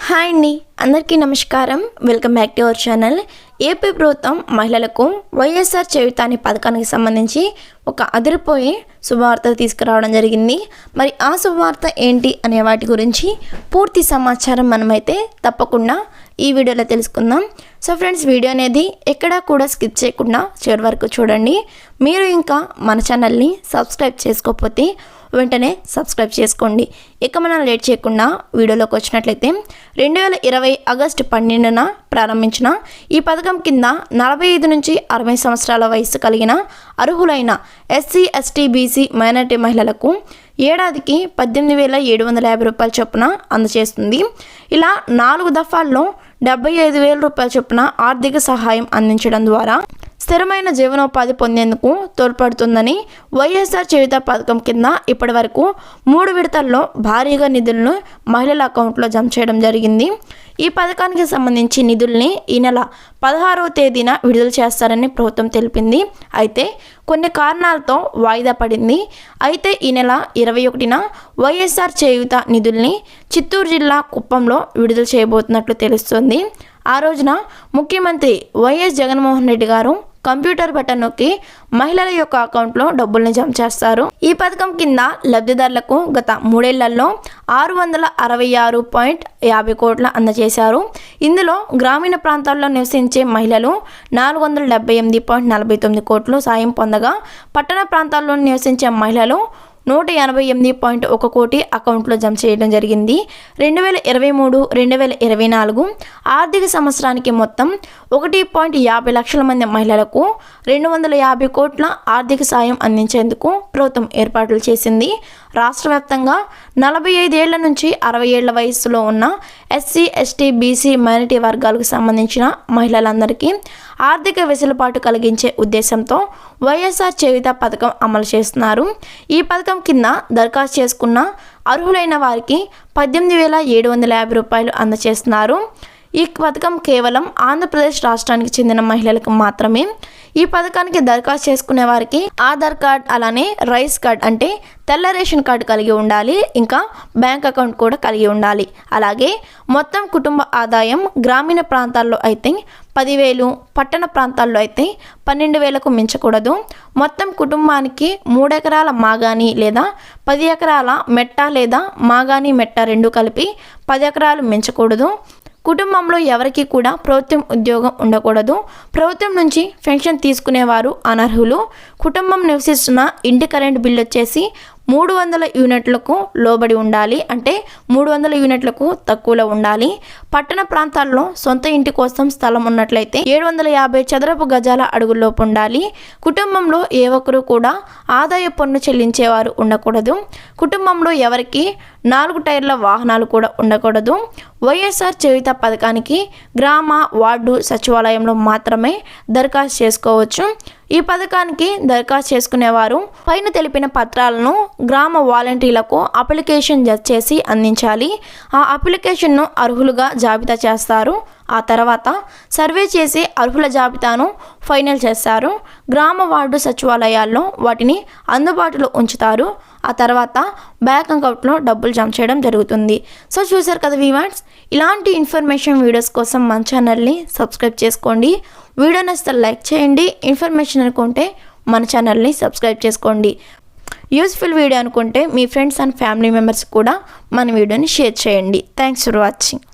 Hi అండి అందరికీ నమస్కారం. Welcome back to our channel AP ప్రభుత్వం మహిళలకు వైఎస్ఆర్ చేయుత అనే పథకానికి సంబంధించి ఒక అదిరిపోయే శుభవార్త తీసుకురావడం జరిగింది. మరి ఆ శుభవార్త ఏంటి అనే వాటి గురించి పూర్తి సమాచారం మనమైతే తప్పకుండా ఈ వీడియోలో తెలుసుకుందాం. సో ఫ్రెండ్స్ వీడియో అనేది ఎక్కడా కూడా స్కిప్ చేయకుండా చివరి వరకు చూడండి. మీరు ఇంకా మన ఛానల్ని సబ్స్క్రైబ్ చేసుకోకపోతే వెంటనే సబ్స్క్రైబ్ చేసుకోండి. ఇక మనం లేట్ చేయకుండా వీడియోలోకి వచ్చినట్లయితే రెండు వేల ఇరవై ఆగస్టు పన్నెండున ప్రారంభించిన ఈ పథకం కింద నలభై ఐదు నుంచి అరవై సంవత్సరాల వయసు కలిగిన అర్హులైన ఎస్సీ ఎస్టీ బీసీ మైనార్టీ మహిళలకు ఏడాదికి పద్దెనిమిది వేల ఏడు వందల యాభై రూపాయల చొప్పున అందజేస్తుంది ఇలా నాలుగు దఫాల్లో డెబ్బై ఐదు వేల రూపాయల చొప్పున ఆర్థిక సహాయం అందించడం ద్వారా స్థిరమైన జీవనోపాధి పొందేందుకు తోడ్పడుతుందని వైఎస్ఆర్ చేయుత పథకం కింద ఇప్పటి వరకు మూడు విడతల్లో భారీగా నిధులను మహిళల అకౌంట్లో జమ చేయడం జరిగింది. ఈ పథకానికి సంబంధించి నిధుల్ని ఈ నెల పదహారవ తేదీన విడుదల చేస్తారని ప్రభుత్వం తెలిపింది. అయితే కొన్ని కారణాలతో వాయిదా పడింది. అయితే ఈ నెల ఇరవై ఒకటిన వైఎస్ఆర్ చేయుత నిధుల్ని చిత్తూరు జిల్లా కుప్పంలో విడుదల చేయబోతున్నట్లు తెలుస్తుంది. ఆ రోజున ముఖ్యమంత్రి వైఎస్ జగన్మోహన్ రెడ్డి గారు కంప్యూటర్ బటన్ నొక్కి మహిళల యొక్క అకౌంట్లో డబ్బుల్ని జమ చేస్తారు. ఈ పథకం కింద లబ్ధిదారులకు గత మూడేళ్ళలో ఆరు వందల అరవై ఆరు పాయింట్ యాభై కోట్ల అందజేశారు. ఇందులో గ్రామీణ ప్రాంతాల్లో నివసించే మహిళలు నాలుగు వందల డెబ్బై ఎనిమిది పాయింట్ నలభై తొమ్మిది కోట్లు సాయం పొందగా పట్టణ ప్రాంతాల్లో నివసించే మహిళలు నూట ఎనభై ఎనిమిది పాయింట్ ఒక కోటి అకౌంట్లో జమ చేయడం జరిగింది. రెండు వేల ఇరవై మూడు రెండు వేల ఇరవై నాలుగు ఆర్థిక సంవత్సరానికి మొత్తం ఒకటి పాయింట్ యాభై లక్షల మంది మహిళలకు రెండు వందల యాభై కోట్ల ఆర్థిక సాయం అందించేందుకు ప్రభుత్వం ఏర్పాట్లు చేసింది. రాష్ట్ర వ్యాప్తంగా నలభై ఐదేళ్ళ నుంచి అరవై ఏళ్ళ వయస్సులో ఉన్న ఎస్సీ ఎస్టీ బీసీ మైనారిటీ వర్గాలకు సంబంధించిన మహిళలందరికీ ఆర్థిక వెసులుబాటు కలిగించే ఉద్దేశంతో వైఎస్ఆర్ చేయుత పథకం అమలు చేస్తున్నారు. ఈ పథకం కింద దరఖాస్తు చేసుకున్న అర్హులైన వారికి పద్దెనిమిది వేల ఏడు వందల యాభై రూపాయలు అందజేస్తున్నారు. ఈ పథకం కేవలం ఆంధ్రప్రదేశ్ రాష్ట్రానికి చెందిన మహిళలకు మాత్రమే ఈ పథకానికి దరఖాస్తు చేసుకునే వారికి ఆధార్ కార్డ్ అలానే రైస్ కార్డ్ అంటే తెల్ల రేషన్ కార్డు కలిగి ఉండాలి ఇంకా బ్యాంక్ అకౌంట్ కూడా కలిగి ఉండాలి. అలాగే మొత్తం కుటుంబ ఆదాయం గ్రామీణ ప్రాంతాల్లో అయితే పదివేలు పట్టణ ప్రాంతాల్లో అయితే పన్నెండు వేలకు మించకూడదు. మొత్తం కుటుంబానికి మూడెకరాల మాగాని లేదా పది ఎకరాల మెట్ట లేదా మాగాని మెట్ట రెండు కలిపి పది ఎకరాలు మించకూడదు. కుటుంబంలో ఎవరికి కూడా ప్రభుత్వం ఉద్యోగం ఉండకూడదు. ప్రభుత్వం నుంచి పెన్షన్ తీసుకునేవారు అనర్హులు. కుటుంబం నివసిస్తున్న ఇంటి కరెంట్ బిల్లు వచ్చేసి మూడు వందల యూనిట్లకు లోబడి ఉండాలి. అంటే మూడు వందల యూనిట్లకు తక్కువలో ఉండాలి. పట్టణ ప్రాంతాల్లో సొంత ఇంటి కోసం స్థలం ఉన్నట్లయితే ఏడు వందల యాభై చదరపు గజాల అడుగుల్లోపు ఉండాలి. కుటుంబంలో ఏ ఒక్కరు కూడా ఆదాయ పన్ను చెల్లించేవారు ఉండకూడదు. కుటుంబంలో ఎవరికి నాలుగు టైర్ల వాహనాలు కూడా ఉండకూడదు. వైఎస్ఆర్ చేయుత పథకానికి గ్రామ వార్డు సచివాలయంలో మాత్రమే దరఖాస్తు చేసుకోవచ్చు. ఈ పథకానికి దరఖాస్తు చేసుకునేవారు పైన తెలిపిన పత్రాలను గ్రామ వాలంటీర్లకు అప్లికేషన్ జత చేసి అందించాలి. ఆ అప్లికేషన్ను అర్హులుగా జాబితా చేస్తారు. ఆ తర్వాత సర్వే చేసి అర్హుల జాబితాను ఫైనల్ చేస్తారు. గ్రామ వార్డు సచివాలయాల్లో వాటిని అందుబాటులో ఉంచుతారు. ఆ తర్వాత బ్యాంక్ అకౌంట్లో డబ్బులు జమ చేయడం జరుగుతుంది. సో చూసారు కదా వీవాన్స్ ఇలాంటి ఇన్ఫర్మేషన్ వీడియోస్ కోసం మన ఛానల్ని సబ్స్క్రైబ్ చేసుకోండి. వీడియో నచ్చితే లైక్ చేయండి. ఇన్ఫర్మేషన్ అనుకుంటే మన ఛానల్ని సబ్స్క్రైబ్ చేసుకోండి. యూస్ఫుల్ వీడియో అనుకుంటే మీ ఫ్రెండ్స్ అండ్ ఫ్యామిలీ మెంబర్స్ కూడా మన వీడియోని షేర్ చేయండి. Thanks for watching.